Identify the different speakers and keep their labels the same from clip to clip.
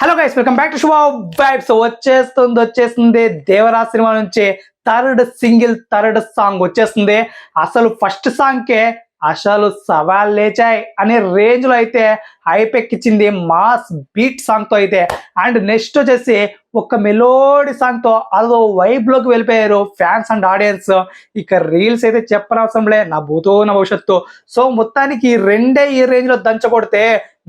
Speaker 1: Hello guys welcome back to Subha vibes వచ్చేస్తుంది వచ్చేస్తుంది Devara cinema నుంచి థర్డ్ సింగిల్ థర్డ్ సాంగ్ వచ్చేస్తుంది. అసలు ఫస్ట్ సాంగ్కే అసలు సవాల్ లేచాయి అనే రేంజ్లో అయితే హైపెక్కిచ్చింది మాస్ బీట్ సాంగ్తో అయితే. అండ్ నెక్స్ట్ వచ్చేసి ఒక మెలోడీ సాంగ్తో అదో వైబ్లోకి వెళ్ళిపోయారు ఫ్యాన్స్ అండ్ ఆడియన్స్ ఇక రీల్స్ అయితే చెప్పనవసరం లే నా భూతో నా భవిష్యత్తు. సో మొత్తానికి రెండే ఈ రేంజ్లో దంచకొడితే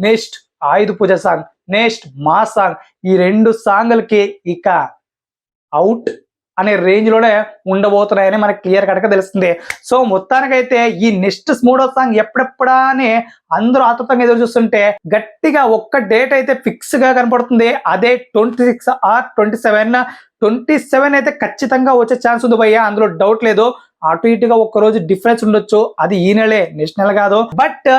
Speaker 1: next Ayudha Pooja song next మా సాంగ్. ఈ రెండు సాంగ్లకి ఇక అవుట్ అనే రేంజ్లోనే ఉండబోతున్నాయని మనకి క్లియర్ కట్గా తెలుస్తుంది. సో మొత్తానికైతే ఈ నెక్స్ట్ మూడో సాంగ్ ఎప్పుడెప్పుడా అని అందరూ ఆతృతంగా ఎదురు చూస్తుంటే గట్టిగా ఒక్క డేట్ అయితే ఫిక్స్గా కనపడుతుంది. అదే twenty six or twenty seven. Twenty seven అయితే ఖచ్చితంగా వచ్చే ఛాన్స్ ఉంది భయ్య. అందులో డౌట్ లేదు. అటు ఇటుగా ఒక్క రోజు డిఫరెన్స్ ఉండొచ్చు. అది ఈ నెలే నెక్స్ట్ నెల కాదు. బట్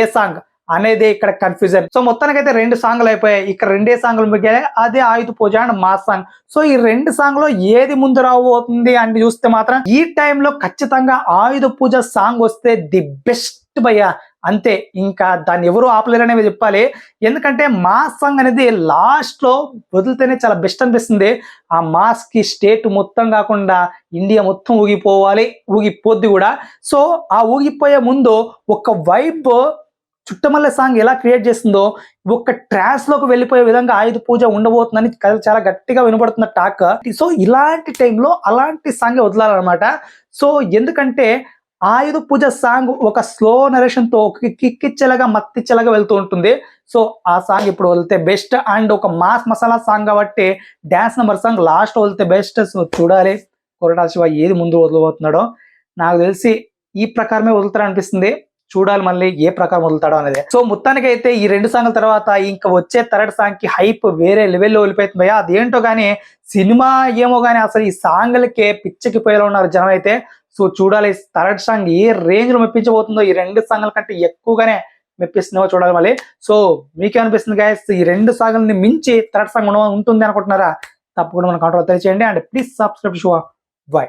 Speaker 1: ఏ సాంగ్? అనేది ఇక్కడ కన్ఫ్యూజన్ సో మొత్తానికైతే రెండు సాంగ్లు అయిపోయాయి. ఇక్కడ రెండే సాంగ్లు మిగిలాయి అదే ఆయుధ పూజ అండ్ మా సాంగ్ సో ఈ రెండు సాంగ్లో ఏది ముందు రాబోతుంది అని చూస్తే మాత్రం ఈ టైంలో ఖచ్చితంగా ఆయుధ పూజ సాంగ్ వస్తే ది బెస్ట్ భయ్య. అంతే. ఇంకా దాన్ని ఎవరు ఆపలేరనేవి చెప్పాలి. ఎందుకంటే మాస్ సాంగ్ అనేది లాస్ట్లో వదిలితేనే చాలా బెస్ట్ అనిపిస్తుంది. ఆ మాస్కి స్టేట్ మొత్తం కాకుండా ఇండియా మొత్తం ఊగిపోవాలి. ఊగిపోద్ది కూడా. సో ఆ ఊగిపోయే ముందు ఒక వైబ్ చుట్టమల్లె సాంగ్ ఎలా క్రియేట్ చేస్తుందో ఒక ట్రాస్లోకి వెళ్ళిపోయే విధంగా ఆయుధ పూజ ఉండబోతుందని కథ చాలా గట్టిగా వినబడుతున్న టాక్. సో ఇలాంటి టైంలో అలాంటి సాంగ్ వదలాలన్నమాట. సో ఎందుకంటే ఆయుధ పూజ సాంగ్ ఒక స్లో నరేషన్తో ఒక కిక్కిచ్చేలాగా మత్తిచ్చేలాగా వెళ్తూ ఉంటుంది. సో ఆ సాంగ్ ఇప్పుడు వదిలితే బెస్ట్ అండ్ ఒక మాస్ మసాలా సాంగ్ కాబట్టి డాన్స్ నెంబర్ సాంగ్ లాస్ట్ వదిలితే బెస్ట్ సో చూడాలి. కొరటా శివ ఏది ముందు వదలబోతున్నాడో. నాకు తెలిసి ఈ ప్రకారమే వదులుతారనిపిస్తుంది. చూడాలి మళ్ళీ ఏ ప్రకారం వదులుతాడో అనేది. సో మొత్తానికి అయితే ఈ రెండు సాంగ్ల తర్వాత ఇంకా వచ్చే థర్డ్ సాంగ్కి హైప్ వేరే లెవెల్లో వెళ్ళిపోతుంది భయ్యా. అదేంటో కానీ సినిమా ఏమో కానీ అసలు ఈ సాంగ్లకే పిచ్చకి పోయేలా ఉన్నారు జనం అయితే సో చూడాలి థర్డ్ సాంగ్ ఏ రేంజ్లో మెప్పించబోతుందో ఈ రెండు సాంగ్ల కంటే ఎక్కువగానే మెప్పిస్తుందో చూడాలి మళ్ళీ. సో మీకేమనిపిస్తుంది గాయస్ ఈ రెండు సాంగ్లని మించి థర్డ్ సాంగ్ ఉంటుంది అనుకుంటున్నారా తప్పకుండా మన కాంట్రోల్ తెలియచేయండి. And please subscribe so bye